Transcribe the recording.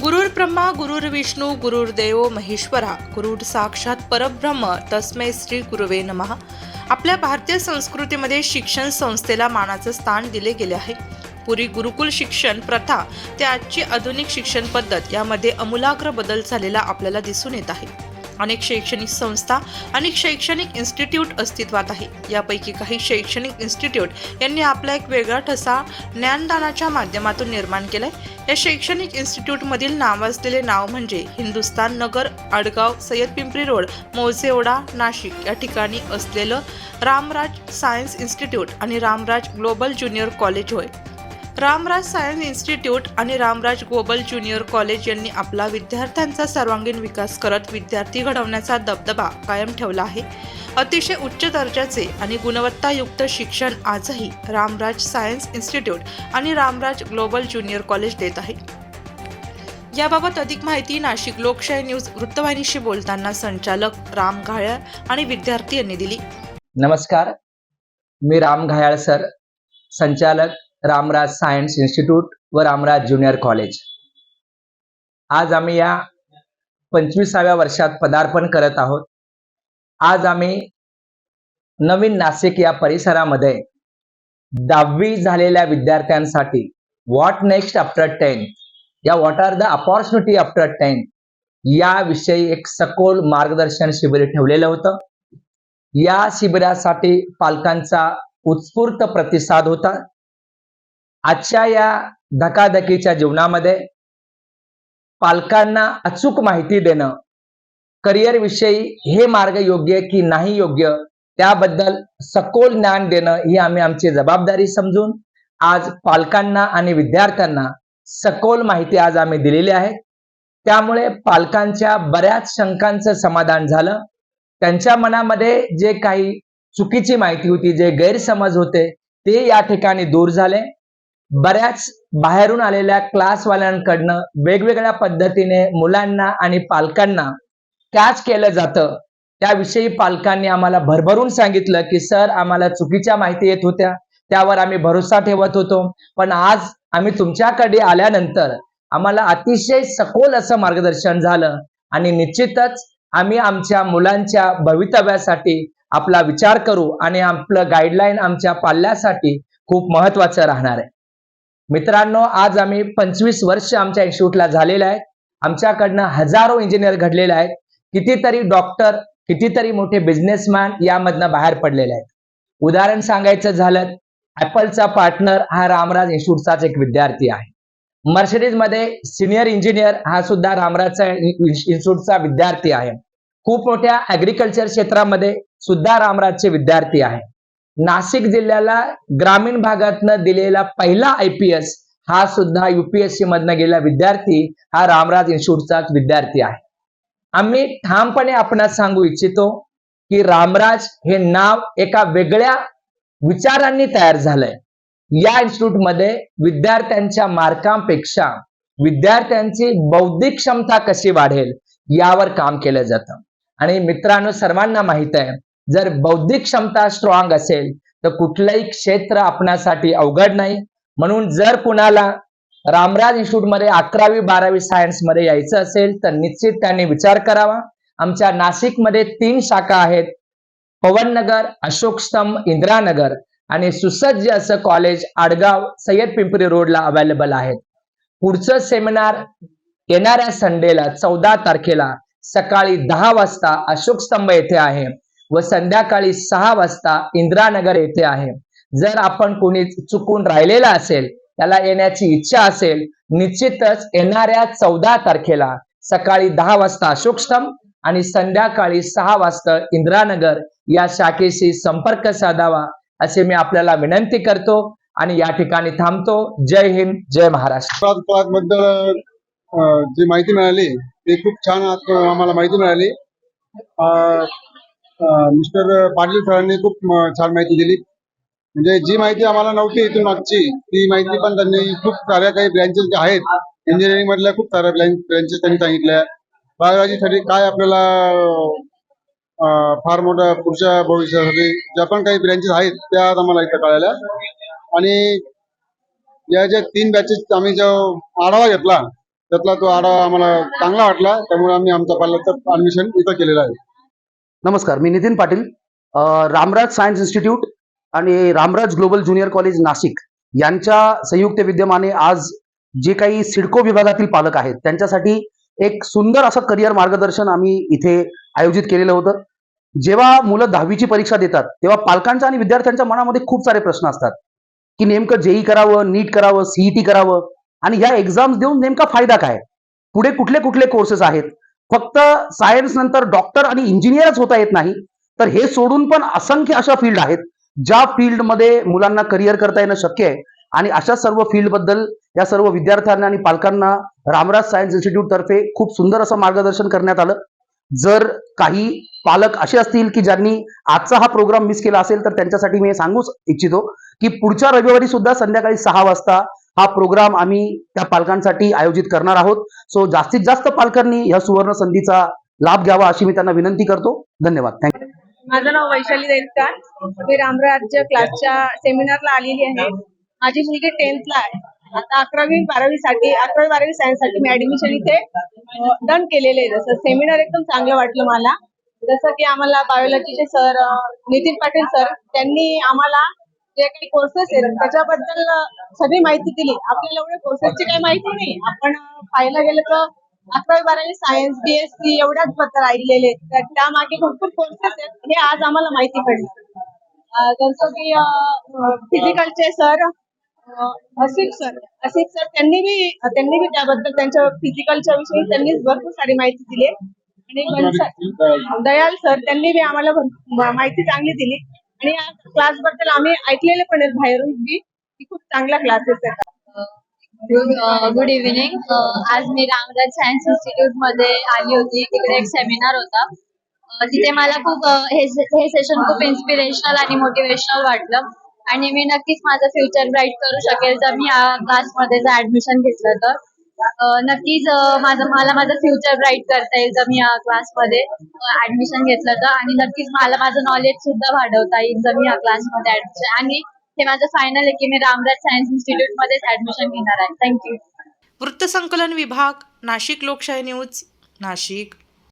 गुरुर् ब्रह्मा गुरुर विष्णू महेश्वरा गुरुर साक्षात परब्रह्म तस्मै श्री गुरुवे नमः. आपल्या भारतीय संस्कृतीमध्ये शिक्षण संस्थेला मानाचं स्थान दिले गेले आहे. पूर्वी गुरुकुल शिक्षण प्रथा ते आजची आधुनिक शिक्षण पद्धत यामध्ये अमूलाग्र बदल झालेला आपल्याला दिसून येत आहे. अनेक शैक्षणिक संस्था अनेक शैक्षणिक इन्स्टिट्यूट अस्तित्वात आहे. यापैकी काही शैक्षणिक इन्स्टिट्यूट यांनी आपला एक वेगळा ठसा ज्ञानदानाच्या माध्यमातून निर्माण केलाय. या शैक्षणिक इन्स्टिट्यूटमधील नावाजलेले नाव म्हणजे हिंदुस्तान नगर आडगाव सय्यद पिंपरी रोड मौजेओडा नाशिक. या ठिकाणी असलेलं रामराज सायन्स इन्स्टिट्यूट आणि रामराज ग्लोबल ज्युनियर कॉलेज होय. रामराज सायन्स इन्स्टिट्यूट आणि रामराज ग्लोबल ज्युनियर कॉलेज यांनी आपला विद्यार्थ्यांचा सर्वांगीण विकास करत विद्यार्थी घडवण्याचा दबदबा कायम ठेवला आहे. अतिशय उच्च दर्जाचे आणि गुणवत्तायुक्त शिक्षण आजही रामराज सायन्स इन्स्टिट्यूट आणि रामराज ग्लोबल ज्युनियर कॉलेज देत आहे. याबाबत अधिक माहिती नाशिक लोकशाही न्यूज वृत्तवाहिनीशी बोलताना संचालक राम घायाळ आणि विद्यार्थी यांनी दिली. नमस्कार. मी राम घायाळ सर. संचालक रामराज सायन्स इन्स्टिट्यूट व रामराज ज्युनियर कॉलेज. आज आम्ही या पंचवीसाव्या वर्षात पदार्पण करत आहोत. आज आम्ही नवीन नाशिक या परिसरामध्ये दहावी झालेल्या विद्यार्थ्यांसाठी व्हॉट नेक्स्ट आफ्टर टेन या what are the opportunity after ten याविषयी एक सखोल मार्गदर्शन शिबिर ठेवलेलं होतं. या शिबिरासाठी पालकांचा उत्स्फूर्त प्रतिसाद होता. आजच्या या धकाधकीच्या जीवनामध्ये पालकांना अचूक माहिती देणं करिअर विषयी हे मार्ग योग्य की नाही योग्य त्याबद्दल सखोल ज्ञान देणं ही आम्ही आमची जबाबदारी समजून आज पालकांना आणि विद्यार्थ्यांना सखोल माहिती आज आम्ही दिलेली आहे. त्यामुळे पालकांच्या बऱ्याच शंकांचं समाधान झालं. त्यांच्या मनामध्ये जे काही चुकीची माहिती होती जे गैरसमज होते ते या ठिकाणी दूर झाले. बऱ्याच बाहेरून आलेल्या क्लासवाल्यांकडनं वेगवेगळ्या पद्धतीने मुलांना आणि पालकांना कॅच केलं जातं. त्याविषयी पालकांनी आम्हाला भरभरून सांगितलं की सर आम्हाला चुकीच्या माहिती येत होत्या. त्यावर आम्ही भरोसा ठेवत होतो. पण आज आम्ही तुमच्याकडे आल्यानंतर आम्हाला अतिशय सखोल असं मार्गदर्शन झालं आणि निश्चितच आम्ही आमच्या मुलांच्या भवितव्यासाठी आपला विचार करू आणि आपलं गाईडलाईन आमच्या पाल्यासाठी खूप महत्वाचं राहणार आहे. मित्रांनो आज आम्ही पंचवीस वर्ष आमच्या इन्स्टिट्यूटला झालेलं आहे. आमच्याकडनं हजारो इंजिनियर घडलेले आहेत. कितीतरी डॉक्टर कितीतरी मोठे बिझनेसमॅन यामधनं बाहेर पडलेले आहेत. उदाहरण सांगायचं झालं ऍपलचा पार्टनर हा रामराज इन्स्टिट्यूटचाच एक विद्यार्थी आहे. मर्सिडीजमध्ये सिनियर इंजिनियर हा सुद्धा रामराजचा इन्स्टिट्यूटचा विद्यार्थी आहे. खूप मोठ्या ऍग्रिकल्चर क्षेत्रामध्ये सुद्धा रामराजचे विद्यार्थी आहे. नाशिक जिल्ह्याला ग्रामीण भागातनं दिलेला पहिला आय पी एस हा सुद्धा युपीएससी मधनं गेलेला विद्यार्थी हा रामराज इन्स्टिट्यूटचाच विद्यार्थी आहे. आम्ही ठामपणे आपणास सांगू इच्छितो की रामराज हे नाव एका वेगळ्या विचारांनी तयार झालंय. या इन्स्टिट्यूटमध्ये विद्यार्थ्यांच्या मार्कांपेक्षा विद्यार्थ्यांची बौद्धिक क्षमता कशी वाढेल यावर काम केलं जातं. आणि मित्रांनो सर्वांना माहीत आहे जर बौद्धिक क्षमता स्ट्रॉंग असेल तर कुठलंही क्षेत्र आपणासाठी अवघड नाही. म्हणून जर कुणाला रामराज इन्स्टिट्यूटमध्ये अकरावी बारावी सायन्समध्ये यायचं असेल तर निश्चित त्यांनी विचार करावा. आमच्या नाशिकमध्ये तीन शाखा आहेत. पवननगर अशोक स्तंभ इंदिरानगर आणि सुसज्ज असं कॉलेज आडगाव सय्यद पिंपरी रोडला अवेलेबल आहेत. पुढचं सेमिनार येणाऱ्या संडेला चौदा तारखेला सकाळी दहा वाजता अशोक स्तंभ येथे आहे. व संध्याकाळी सहा वाजता इंदिरानगर येथे आहे. जर आपण कोणी चुकून राहिलेला असेल त्याला येण्याची इच्छा असेल निश्चितच येणाऱ्या चौदा तारखेला सकाळी दहा वाजता अशोकस्तम आणि संध्याकाळी सहा वाजता इंदिरानगर या शाखेशी संपर्क साधावा असे मी आपल्याला विनंती करतो आणि या ठिकाणी थांबतो. जय हिंद जय महाराष्ट्र. बद्दल जी माहिती मिळाली ती खूप छान आम्हाला माहिती मिळाली. अं, मिस्टर पाटील सरांनी खूप छान माहिती दिली. म्हणजे जी माहिती आम्हाला नव्हती इथून मागची ती माहिती पण त्यांनी खूप साऱ्या काही ब्रँचेस ज्या आहेत इंजिनिअरिंग मधल्या खूप साऱ्या ब्रँचेस त्यांनी सांगितल्या. बायोलॉजीसाठी काय आपल्याला फार मोठ्या पुढच्या भविष्यासाठी ज्या पण काही ब्रँचेस आहेत त्या आम्हाला इथं कळाल्या. आणि या ज्या तीन बॅचेस आम्ही जो आढावा घेतला त्यातला तो आढावा आम्हाला चांगला वाटला. त्यामुळे आम्ही आमच्या पाल्याचं ऍडमिशन इथं केलेलं आहे. नमस्कार मी नितीन पाटील रामराज सायन्स इन्स्टिट्यूट आणि Ramraj global junior college Nashik यांच्या संयुक्त विद्यमाने आज जे काही सिडको विभागातील पालक आहेत त्यांच्यासाठी एक सुंदर असं करिअर मार्गदर्शन आम्ही इथे आयोजित केलेलं होतं. जेव्हा मुलं दहावीची परीक्षा देतात तेव्हा पालकांच्या आणि विद्यार्थ्यांच्या मनामध्ये खूप सारे प्रश्न असतात की नेमकं जेई करावं नीट करावं सीईटी करावं आणि ह्या एक्झाम्स देऊन नेमका फायदा काय? पुढे कुठले कुठले कोर्सेस आहेत? फक्त सायन्स नंतर डॉक्टर आणि इंजिनियरच होता येत नाही. तर हे सोडून पण असंख्य अशा फील्ड आहेत ज्या फील्डमध्ये मुलांना करिअर करता येणं शक्य आहे. आणि अशा सर्व फील्डबद्दल या सर्व विद्यार्थ्यांना आणि पालकांना रामराज सायन्स इन्स्टिट्यूट तर्फे खूप सुंदर असं मार्गदर्शन करण्यात आलं. जर काही पालक असे असतील की ज्यांनी आजचा हा प्रोग्राम मिस केला असेल तर त्यांच्यासाठी मी हे सांगू इच्छितो की पुढच्या रविवारी सुद्धा संध्याकाळी सहा वाजता हा प्रोग्राम आम्ही त्या पालकांसाठी आयोजित करणार आहोत. सो जास्तीत जास्त पालकांनी या सुवर्ण संधीचा लाभ घ्यावा अशी मी त्यांना विनंती करतो. धन्यवाद. थँक्यू माझं नाव वैशाली दैलकार मी रामराज्य क्लासच्या सेमिनारला आलेली आहे. माझी मुलगी टेन्थला आहे. आता अकरावी बारावीसाठी अकरावी बारावी सायन्ससाठी मी ऍडमिशन इथे डन केलेले आहे. जसं सेमिनार एकदम चांगलं वाटलं मला. जसं की आम्हाला बायोलॉजीचे सर नितीन पाटील सर त्यांनी आम्हाला जे काही कोर्सेस आहेत त्याच्याबद्दल सगळी माहिती दिली. आपल्याला एवढ्या कोर्सेसची काही माहिती नाही. आपण पाहायला गेलं तर अकरावी बारावी सायन्स बीएससी एवढ्याच बद्दल ऐकलेले आहेत. तर त्यामागे भरपूर कोर्सेस आहेत. हे आज आम्हाला माहिती पडलं. जसं की फिजिकलचे sir Asik sir Asik sir त्यांनी बी त्यांनी बी त्याबद्दल त्यांच्या फिजिकलच्या विषयी त्यांनी भरपूर सारी माहिती दिली आणि दयाल सर त्यांनी बी आम्हाला माहिती चांगली दिली. आणि या क्लासबद्दल आम्ही ऐकलेले पण आहेत बाहेरून बी की खूप चांगला क्लासेस आहेत. गुड इव्हिनिंग uh, uh, आज मी रामराज सायन्स इन्स्टिट्यूटमध्ये आली होती. तिकडे एक सेमिनार होता. Uh, तिथे मला खूप हे हे सेशन खूप इन्स्पिरेशनल आणि मोटिवेशनल वाटलं. आणि मी नक्कीच माझं फ्युचर ब्राईट करू शकेल जर मी या क्लासमध्ये जर ऍडमिशन घेतलं तर. नक्कीच माझं मला माझं फ्युचर ब्राईट करता येईल जर मी या क्लासमध्ये ऍडमिशन घेतलं तर. आणि नक्कीच मला माझं नॉलेज सुद्धा वाढवता येईल जर मी या क्लासमध्ये ऍडमिशन आणि हे माझं फायनल आहे की मी रामराज सायन्स इन्स्टिट्यूट मध्येच ऍडमिशन घेणार आहे. थँक्यू वृत्तसंकलन विभाग नाशिक लोकशाही न्यूज नाशिक.